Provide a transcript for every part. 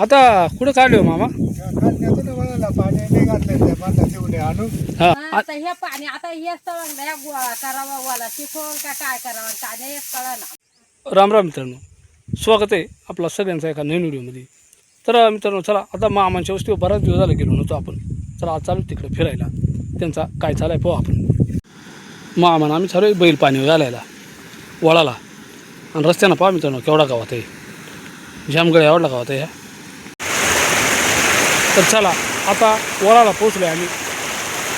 आता कुठं काढले हो मामा? हा. हा, आता हे पाणी आता हे गोळा करावा वाला शिकवून का काय करावं नाही राम राम मित्रांनो. स्वागत आहे आपला सगळ्यांचा एका नवीन व्हिडिओमध्ये. तर मित्रांनो चला आता मामांच्या वस्तीवर बराच दिवस झाला गेलो नव्हतो आपण. तर आज चालू तिकडे फिरायला. त्यांचा काय चालाय पाहू आपण. मामान आम्ही चालू बैल पाणी घालायला वळाला. आणि रस्त्यानं पहा मित्रांनो केवढा गावात आहे. जामगड एवढा गावात आहे. ह्या तर चला आता वळाला पोचलो आम्ही.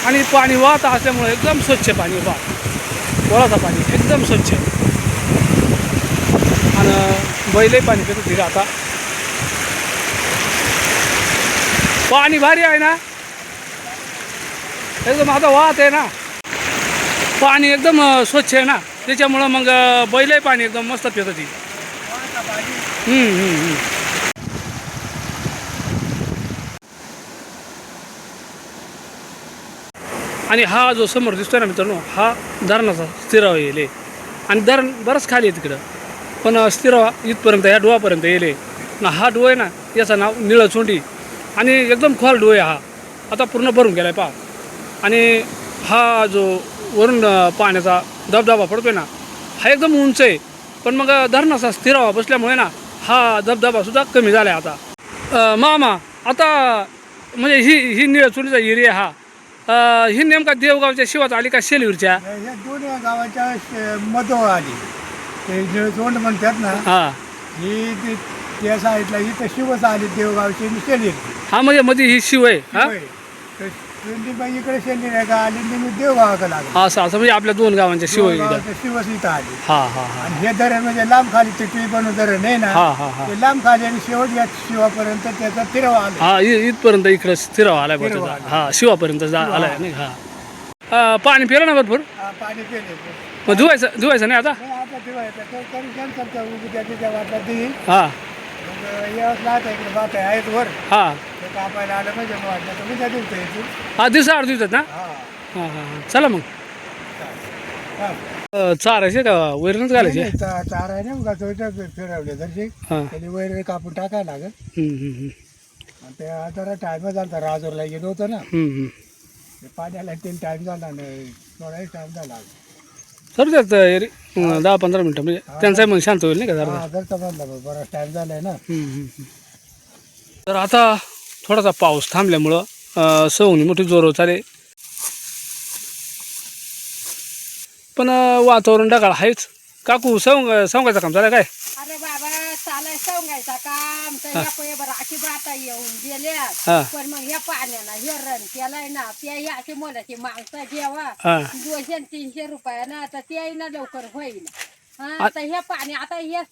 आणि पाणी वाहत असल्यामुळे एकदम स्वच्छ पाणी वाहत वळाचं पाणी एकदम स्वच्छ. आणि बैलही पाणी पित तिला आता. पाणी भारी आहे ना? एकदम आता वाहत आहे ना? पाणी एकदम स्वच्छ आहे ना? त्याच्यामुळं मग बैलही पाणी एकदम मस्त पित होती हम्म, हम्म, हम्म. आणि हा जो समोर दिसतोय ना मित्रांनो हा धरणाचा स्थिरावा येईल. आणि धरण बरंच खाली आहे तिकडं. पण स्थिरावा इथपर्यंत ह्या डोहापर्यंत येईल. ना हा डोह आहे ना याचं नाव निळं चोंडी. आणि एकदम खोल डोह आहे हा. आता पूर्ण भरून गेला आहे पहा. आणि हा जो वरून पाण्याचा धबधबा पडतो आहे ना हा एकदम उंच आहे. पण मग धरणाचा स्थिरावा बसल्यामुळे ना हा धबधबासुद्धा कमी झाला आहे आता मामा आता म्हणजे ही ही निळचुलीचा एरिया हा. अं, ही नेमका देवगावच्या शिवात आली का शेलवीरच्या या दोन गावाच्या मधोळ आली. ते निळतोंड म्हणतात ना हा. ही ती- त्या साईडला इथं शिवच आली देवगावची आणि शेली हा म्हणजे मध्ये ही शिव आहे हा? इकडे शेली नाही का मी देवगावाकडे लागली. असं असं म्हणजे आपल्या दोन गावांच्या शिव आहे इथं देवगावाचं शिवच इथं आली. हा हा हा. आणि हे धरण म्हणजे लांब खाली ते टी बनू धरण आहे ना हा हा हा. ते लांब खाली आणि शेवट या शिवापर्यंत त्याचा तिरवा आला. हा इ- इथपर्यंत इकडे स्थिरावा आलाय बा त्याचा. हा शिवापर्यंत जा आलाय नाही हा अं, पाणी पिलं ना भरपूर? हा, पाणी पेले. मग धुवायचं धुवायचं नाही आता? कॅन्सल त्या देईल हा. यावंच लागतं इकडे बात आहे आहेत वर. हा. ते कापायला आलं पाहिजे मग वाटलं तर उद्या हा दिवसा आठ दिवसात ना? हा. हा हा हा. चला मग. हा. अं, चारायचे का? वैरणच घालायचे नाही, चा- चार आहे ना उगा तो इथं फिरवले तशी हा. त्याने वैर कापून टाकायला लागत हम्म, हम्म, हम्म. आणि ते जरा टाइम झाला राजूरला गेलो होतो ना. हम्म, हम्म. ते पाण्याला तीन टाइम झाला नाही थोडाही टाइम झाला. सर त्यात एरी अं, दहा पंधरा मिनटं म्हणजे त्यांचाही मन शांत होईल नाही का जरा? हा जर तर म्हणलं बा, बराच टाइम झालाय ना. हम्म, हम्म, हम्म. तर आता थोडासा पाऊस थांबल्यामुळं अं, सवनी मोठी जोर चाले. पण अं, वातावरण ढगाळ आहेच काकू सवंग सवंगाचं काम झालं काय? अरे बाबा सांगायचा काम तर या पै बरं अशी बाता येऊन. गेल्या. पण मग या पाण्याला रन केलाय ना त्या अशी मोलाची दोनशे तीनशे रुपयानं तर ते ना लवकर होईल आता हे पाणी आता हे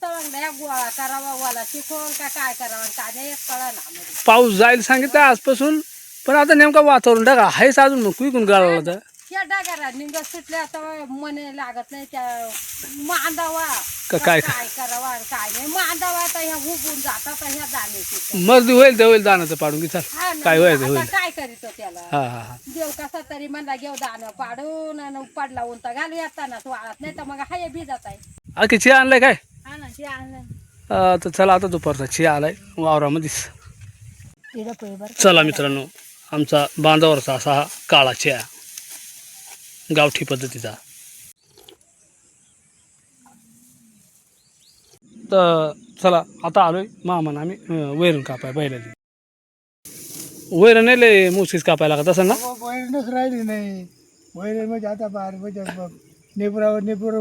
गोळा करावा वाला शिकवून का काय करावं काय नाही कळा ना. पाऊस जाईल सांगितलं आजपासून पण आता नेमका वातावरण ढगाळ आहेच अजून मग कुईकून गाळला तर त्या डागारा निंग सुटल्या तर मने लागत नाही त्या मांदावा. का काय? काय करावा आणि काय नाही. मांदावा तर ह्या हुबून जातात ह्या जाण्याची मर्दी होईल ते होईल दानाचं पाडून घे चाल. ना, काय व्हायचं आता होईल? काय करीत त्याला? हा हा हा. देव कसा तरी म्हणला घेऊ दाणं पाडून आणि पडला उंता घालू येताना वाळत नाही तर मग हाय भिजत आहे आणखी चिया आणलाय काय? हा ना ते आणलं अं, तर चला आता दुपारचा चिया आलाय वावरामध्येच. तिथं चला मित्रांनो आमचा बांधावरचा असा हा काळा चिया. गावठी पद्धतीचा. तर चला आता आलोय मामान आम्ही वैरण कापाय बैलाची वैरण नाही लय मुसकीच कापायला लागत असं ना? वैरणच राहिली नाही. वैरण म्हणजे आता बाहेर म्हणजे निपुरावर निपुर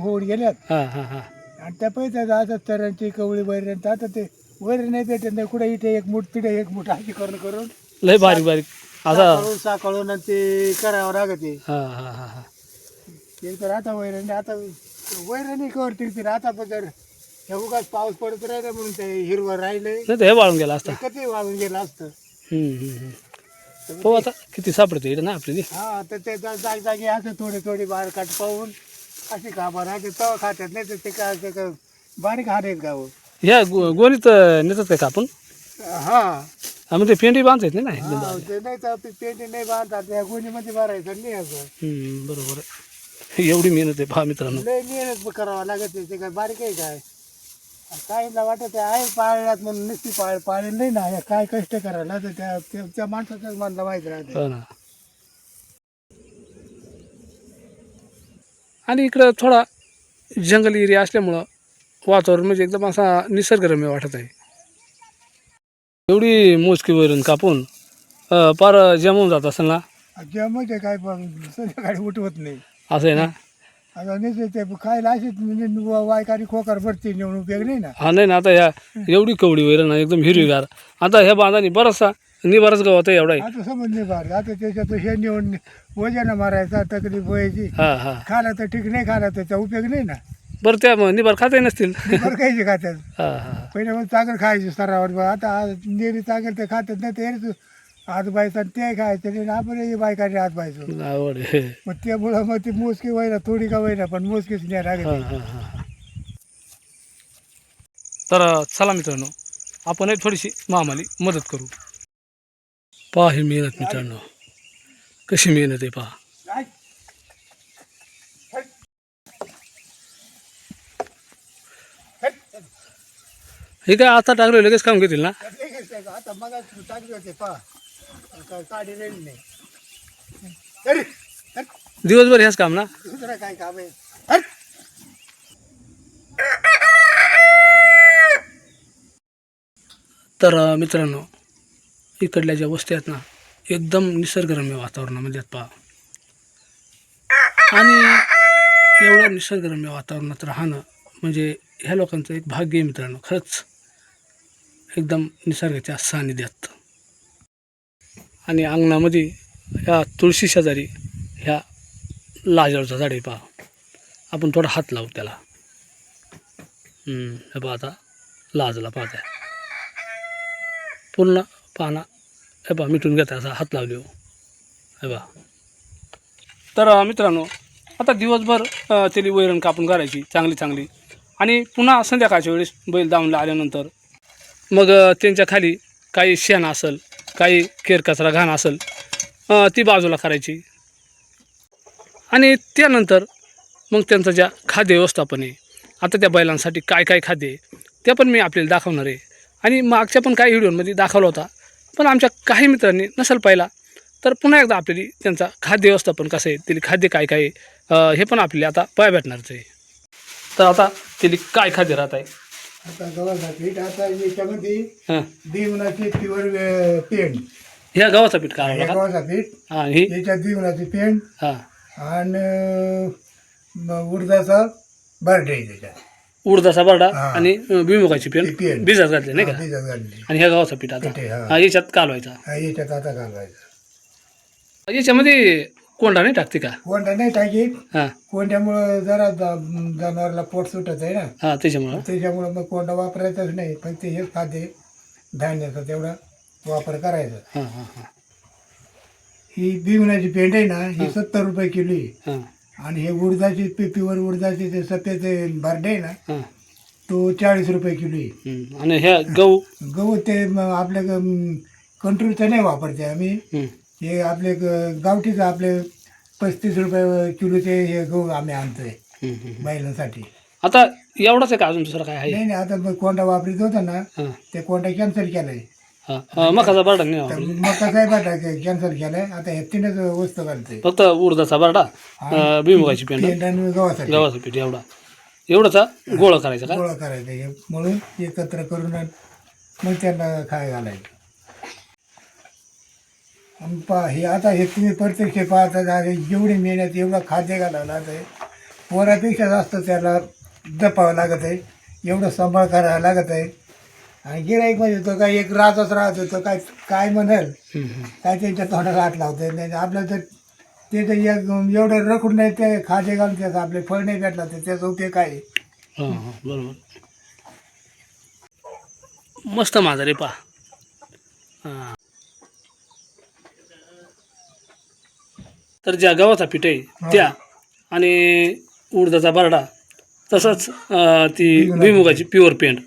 होऊन गेल्यात. हां हां हां. आणि त्या पैसे आता तरांची कवळी वैरण तर आता ते वैरण नाही भेटत नाही. कुठे इथे एक मूठ तिथे एक मूठ. अशी करून करून. लय बारीक बारीक असा. आणि ते करावं लागते. हां हां हां हां. ते तर आता वैरण आता वैरण कवर तिरतील आता जर हे उगाच पाऊस पडत राहिला म्हणून ते हिरवं राहिलंय. नाही तर हे वाळून गेला असता. ते कधी वाळून गेलं असतं. हम्म, हम्म, हम्म. हो आता किती सापडते इकडे ना आपली हा तर ते जा- जाग जागी असं थोडी थोडी बाहेर काट पाहून अशी का बरं ते तवा खात्यात नाही तर ते काय ते काय बारीक हात आहेत का हो? ह्या गो- गोणीत नेतात काय कापून हा. हा, मग ते पेंडी बांधता नाही? ना हा, ते नाही पेंटी नाही बांधतात त्या गोणीमध्ये भरायचं नाही असं हम्म, बरोबर. आहे एवढी मेहनत आहे पहा मित्रांनो. लय मेहनत करावं लागत. ते काय बारीक आहे काय? काहीला वाटत आहे पाळण्यात म्हणून नुसती पाळ पाळी नाही ना हे काय कष्ट करायला तर त्या त्या- त्या माणसाच्याच मनाला माहिती राहते. हो ना. आणि इकडं थोडा जंगल एरिया असल्यामुळं वातावरण म्हणजे एकदम असा निसर्गरम्य वाटत आहे. एवढी मोजकी वैरण कापून अं, पार जमवून जात असेल ना? म्हणजे काय पण संध्याकाळी उठवत नाही. असं आहे ना? आता ते खायला अशीच वायकारी खोकार भरते नेऊन उपयोग नाही ना. हा नाही ना आता ह्या एवढी कवडी वैरण आहे एकदम हिरवीगार. आता ह्या बांधानी बराचसा निवारच गवत आहे एवढा आहे. आता समज नाही बार आता त्याच्यात हे नेऊन वजन मारायचा तकलीफ व्हायची. हा हा. खाला तर ठीक नाही खाला त्याचा उपयोग नाही ना. बरं त्या मग निवार खाते नसतील. बरं खायचे खात्यात. हा हा. पहिले मग चांगलं खायचे स्तरावर आता आज नेहमी चांगलं ते खातात नाही ते हात बायचा ते खायचं नाही आपण बायकाने हात बायचो आवड. आहे मग त्यामुळं मग ती मोजकी व्हायला थोडी का व्हायला पण मोजकीच नाही. हा, लागत हा, हा, हा. तर चला मित्रांनो आपण थोडीशी मामाली मदत करू. पहा ही मेहनत मित्रांनो कशी मेहनत आहे पहा. हे काय आता टाकलं लगेच काम घेतील ना? आता मग होते काढी नाही अरे दिवसभर ह्याच काम ना? दुसरं काय काम आहे तर मित्रांनो इकडल्या ज्या वस्ती आहेत ना एकदम निसर्गरम्य वातावरणामध्ये म्हणजे आहेत पहा. आणि एवढं निसर्गरम्य वातावरणात राहणं म्हणजे ह्या लोकांचं एक भाग्य आहे मित्रांनो खरंच. एकदम निसर्गाच्या सानिध्यात आणि अंगणामध्ये ह्या तुळशी शेजारी ह्या लाजळचं झाडे पहा. आपण थोडा हात लावू त्याला. हे पहा आता लाजला पाहत आहे पूर्ण पाना हे बा मिटून घेता असा हात लावले हो. हे बा तर मित्रांनो आता दिवसभर त्याली वैरण कापून करायची चांगली चांगली आणि पुन्हा संध्याकाळच्या वेळेस बैल दावणला आल्यानंतर मग त्यांच्या खाली काही शेण असेल काही केरकचरा घाण असेल ती बाजूला करायची. आणि त्यानंतर मग त्यांचं ज्या खाद्य व्यवस्थापन आहे आता त्या बैलांसाठी काय काय खाद्य आहे ते पण मी आपल्याला दाखवणार आहे. आणि मागच्या पण काही व्हिडिओमध्ये दाखवला होता पण आमच्या काही मित्रांनी नसेल पाहिला तर पुन्हा एकदा आपल्याला त्यांचा खाद्य व्यवस्थापन कसं आहे त्याला खाद्य काय काय आहे, हे पण आपल्याला आता पाय भेटणारच आहे. तर आता त्याला काय खाद्य राहत आहे आता गव्हाचा पीठ आता याच्यामध्ये हां. दिवनाची प्युअर पेंट ह्या गव्हाचं पीठ काढावं हे का गव्हाचा पीठ. हां ही याच्यात दिवनाची हां. आणि उडदाचा बर्डे त्याच्यात. उडदाचा बरडा हां. आणि अं, भुईमुगाची पेन पेंड. भिजत घातले नाही हा, का? भिजत घालली आणि ह्या गव्हाचं पीठ आता. पीठ आहे, हा. हा याच्यात कालवायचा. हा, याच्यात आता घालवायचं याच्यामध्ये कोंडा नाही टाकते का? कोंडा नाही टाकीत हां. कोंड्यामुळं जरा ज- जनावरला पोट सुटत आहे ना. हां त्याच्यामुळं. त्याच्यामुळं मग कोंडा वापरायचाच नाही. फक्त हेच खाद्य धान्याचा तेवढा वापर करायचा. हां हां हां. ही बिवण्याची पेंड आहे ना ही सत्तर रुपये किलो आहे. हां. आणि हे उडदाची पिपीवर उडदाचे ते सफेद बारडे आहे ना हां. तो चाळीस रुपये किलो आहे. हम्म. आणि ह्या गहू? गहू ते म- आपल्या कंट्रोलचं नाही वापरते आम्ही. हम्म. हे आपले ग- गावठीच आपले पस्तीस रुपये किलोचे हे गहू आम्ही आणतोय. बैलांसाठी आता एवढंच आहे का अजून दुसरं काय आहे? नाही नाही आता मग कोंडा वापरीत होता ना हां. ते कोंडा कॅन्सल केलाय. हां मकाचा बरडा नाही तर वापरला. मग कसं आहे? बघा कॅन्सल केलाय. आता हे तीनच वस्तू घालते फक्त उडदाचा बरडा अं, भुईमुगाची पेंड गव्हासाठी. गव्हाचं पीठ एवढा. एवढाचा गोळा करायचा का? गोळा करायचा. हे म्हणून एकत्र करून मग त्यांना खाय घालायचं. आणि पहा हे आता हे तुम्ही प्रत्यक्ष पाहता झाले जेवढी मेहनत एवढं खाद्य घालावं लागत आहे. पोरापेक्षा जास्त त्याला जपावं लागत आहे. एवढं सांभाळ करावं लागत आहे. आणि गिराईक म्हणजे तो काय एक रातच राहत होतो काय काय म्हणेल. काय त्यांच्या तोंडाला हात लावते नाही. आपलं तर ते तर एक एवढं रखून नाही ते खाद्य घालून त्याचं आपले फळ नाही भेटला तर त्याचा उपयोग काय आहे? बरोबर. मस्त माझा रे पा हां. तर ज्या गव्हाचा पीठ आहे त्या आणि उडदाचा बरडा तसंच अं, ती भुईमुगाची प्युअर पेंट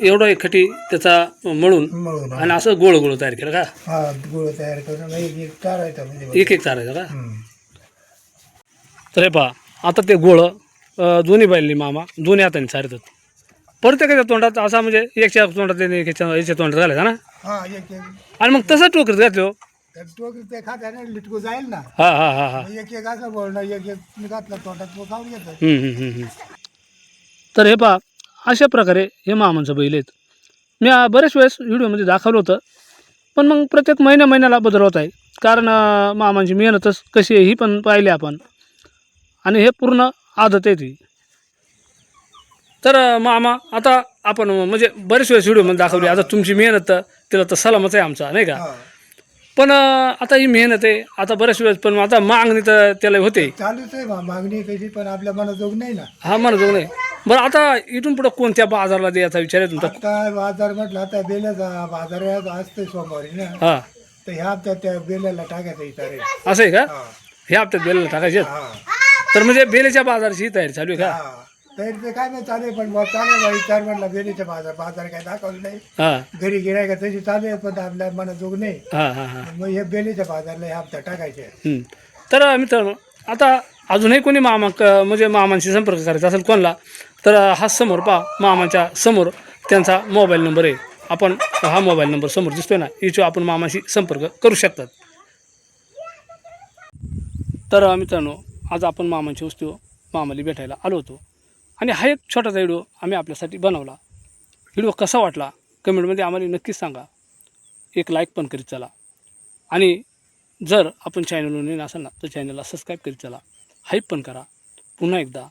एवढं एकखटी त्याचा मळून मळून आणि असं गोळ गोळ तयार केलं का? हा गुळ तयार करून एक एक म्हणजे एक चारायचं का? हम्म. तर हे पहा आता ते गोळं दोन्ही बैलनी मामा दोन्ही हाताने चारतात प्रत्येकाच्या तोंडात असा म्हणजे एकच्या तोंडात एकाच्या याच्या तोंडात झाला ना? हा एक एक. आणि मग तसं टोकरीत घातलं. तर टोकरी ते खात्याने लिटकू जाईल ना. हा हा हा हा. मग एक एक असं बोलणं एक एक मी घातलं तोंडात तो खाऊन घेतो. हम्म, हम्म, हम्म, हम्म. तर हे पहा अशा प्रकारे हे मामांचं बैल आहेत. मी आ- बरेच वेळेस व्हिडिओमध्ये दाखवलं होतं पण मग प्रत्येक महिन्या महिन्याला बदल होत आहे. कारण अं, मामांची मेहनतच कशी आहे ही पण पाहिली आपण. आणि हे पूर्ण आदत आहे ती. तर अं, मामा आता आपण म्हणजे बरेच वेळेस व्हिडिओमध्ये दाखवली आता तुमची मेहनत तर तिला तर सलामच आहे आमचा नाही का? हा. पण आता ही मेहनत आहे. आता बरेच वेळेस पण आता मागणी तर त्याला होते. चालूच आहे मा- मागणी तशी पण आपल्या मनाजोग नाही ना. हा म्हणतो नाही. बरं आता इथून पुढं कोणत्या बाजारला द्यायचा विचार आहे तुमचा? आता बाजार म्हटलं आता बेल्याचा बाजार आज असते सोमवारी ना. हा. तर ह्या हप्त्यात त्या बेल्याला टाकायचं विचार आहे. असं आहे का? हा. हे हप्त्यात बेलेला टाकायचे हा. तर म्हणजे बेलेच्या बाजाराची तयारी चालू आहे का? हा. तरी ते काय नाही चालू आहे पण बुवा चालू आहे विचार म्हटलं बेलीचा बाजार बाजार काय दाखवलं नाही. हा. घरी गिरायका तशी चालू आहे पण आपल्या मनाजोग नाही. हा हा हा. मग हे बेलीच्या बाजारला ह्या हप्ता टाकायचे. तर मित्रांनो आता अजूनही कोणी मामा क- म्हणजे मामांशी संपर्क करायचा असेल कोणाला तर हा समोर पहा मामाच्या समोर त्यांचा मोबाईल नंबर आहे. आपण हा मोबाईल नंबर समोर दिसतोय ना याच्यावर आपण मामाशी संपर्क करू शकतात. तर मित्रांनो आज आपण मामांची वस्तू मामाली भेटायला आलो होतो. आणि हा एक छोटासा व्हिडिओ आम्ही आपल्यासाठी बनवला. व्हिडिओ कसा वाटला? कमेंटमध्ये आम्हाला नक्कीच सांगा. एक लाईक पण करीत चला. आणि जर आपण चॅनलवर नवीन असाल ना तर चॅनलला सबस्क्राईब करीत चला. हाईप पण करा. पुन्हा एकदा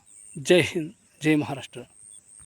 जय हिंद जय महाराष्ट्र.